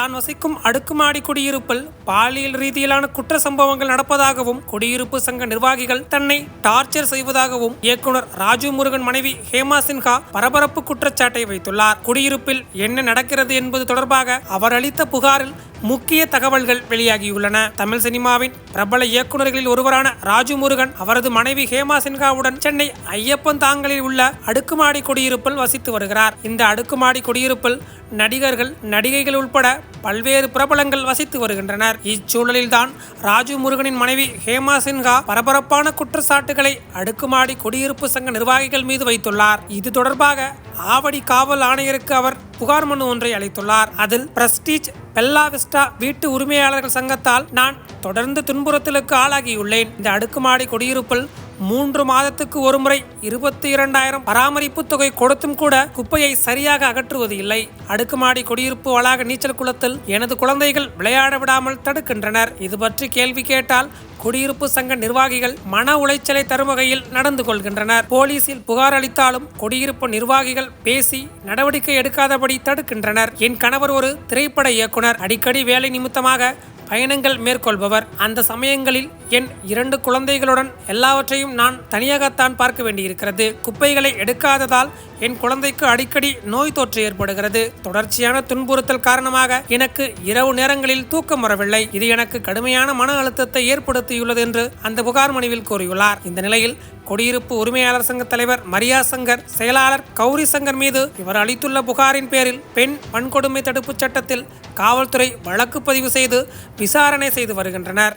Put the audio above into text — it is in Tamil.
தான் வசிக்கும் அடுக்குமாடி குடியிருப்பில் பாலியல் ரீதியிலான குற்ற சம்பவங்கள் நடப்பதாகவும் குடியிருப்பு சங்க நிர்வாகிகள் தன்னை டார்ச்சர் செய்வதாகவும் இயக்குனர் ராஜு முருகன் மனைவி ஹேமா சின்ஹா பரபரப்பு குற்றச்சாட்டை வைத்துள்ளார். குடியிருப்பில் என்ன நடக்கிறது என்பது தொடர்பாக அவர் அளித்த புகாரில் முக்கிய தகவல்கள் வெளியாகியுள்ளன. தமிழ் சினிமாவின் பிரபல இயக்குநர்களில் ஒருவரான ராஜு முருகன் அவரது மனைவி ஹேமா சின்ஹாவுடன் சென்னை ஐயப்பன் தாங்கலில் உள்ள அடுக்குமாடி குடியிருப்பில் வசித்து வருகிறார். இந்த அடுக்குமாடி குடியிருப்பில் நடிகர்கள் நடிகைகள் உட்பட பல்வேறு பிரபலங்கள் வசித்து வருகின்றனர். இச்சூழலில்தான் ராஜு முருகனின் மனைவி ஹேமா சின்ஹா பரபரப்பான குற்றச்சாட்டுகளை அடுக்குமாடி குடியிருப்பு சங்க நிர்வாகிகள் மீது வைத்துள்ளார். இது தொடர்பாக ஆவடி காவல் ஆணையருக்கு அவர் புகார் மனு ஒன்றை அளித்துள்ளார். அதில் பிரஸ்டீஜ் பெல்லாவிஸ்டா வீட்டு உரிமையாளர்கள் சங்கத்தால் நான் தொடர்ந்து துன்புறுத்தலுக்கு ஆளாகியுள்ளேன். இந்த அடுக்குமாடி குடியிருப்பில் மூன்று மாதத்துக்கு ஒருமுறை இருபத்தி இரண்டாயிரம் பராமரிப்பு தொகை கொடுத்தும் கூட குப்பையை சரியாக அகற்றுவது இல்லை அடுக்குமாடி குடியிருப்பு வளாக நீச்சல் குளத்தில் எனது குழந்தைகள் விளையாட விடாமல் தடுக்கின்றனர். இது பற்றி கேள்வி கேட்டால் குடியிருப்பு சங்க நிர்வாகிகள் மன உளைச்சலை தரும் வகையில் நடந்து கொள்கின்றனர். போலீசில் புகார் அளித்தாலும் குடியிருப்பு நிர்வாகிகள் பேசி நடவடிக்கை எடுக்காதபடி தடுக்கின்றனர். என் கணவர் ஒரு திரைப்பட இயக்குனர். அடிக்கடி வேலை நிமித்தமாக பயணங்கள் மேற்கொள்பவர். அந்த சமயங்களில் என் இரண்டு குழந்தைகளுடன் எல்லாவற்றையும் நான் தனியாகத்தான் பார்க்க வேண்டியிருக்கிறது. குப்பைகளை எடுக்காததால் என் குழந்தைக்கு அடிக்கடி நோய் தொற்று ஏற்படுகிறது. தொடர்ச்சியான துன்புறுத்தல் காரணமாக எனக்கு இரவு நேரங்களில் தூக்கம் வரவில்லை. இது எனக்கு கடுமையான மன அழுத்தத்தை ஏற்படுத்தியுள்ளது என்று அந்த புகார் மனுவில் கூறியுள்ளார். இந்த நிலையில் குடியிருப்பு உரிமையாளர் சங்க தலைவர் மரியா சங்கர் செயலாளர் கௌரி சங்கர் மீது இவர் அளித்துள்ள புகாரின் பேரில் பெண் வன்கொடுமை தடுப்புச் சட்டத்தில் காவல்துறை வழக்கு பதிவு செய்து விசாரணை செய்து வருகின்றனர்.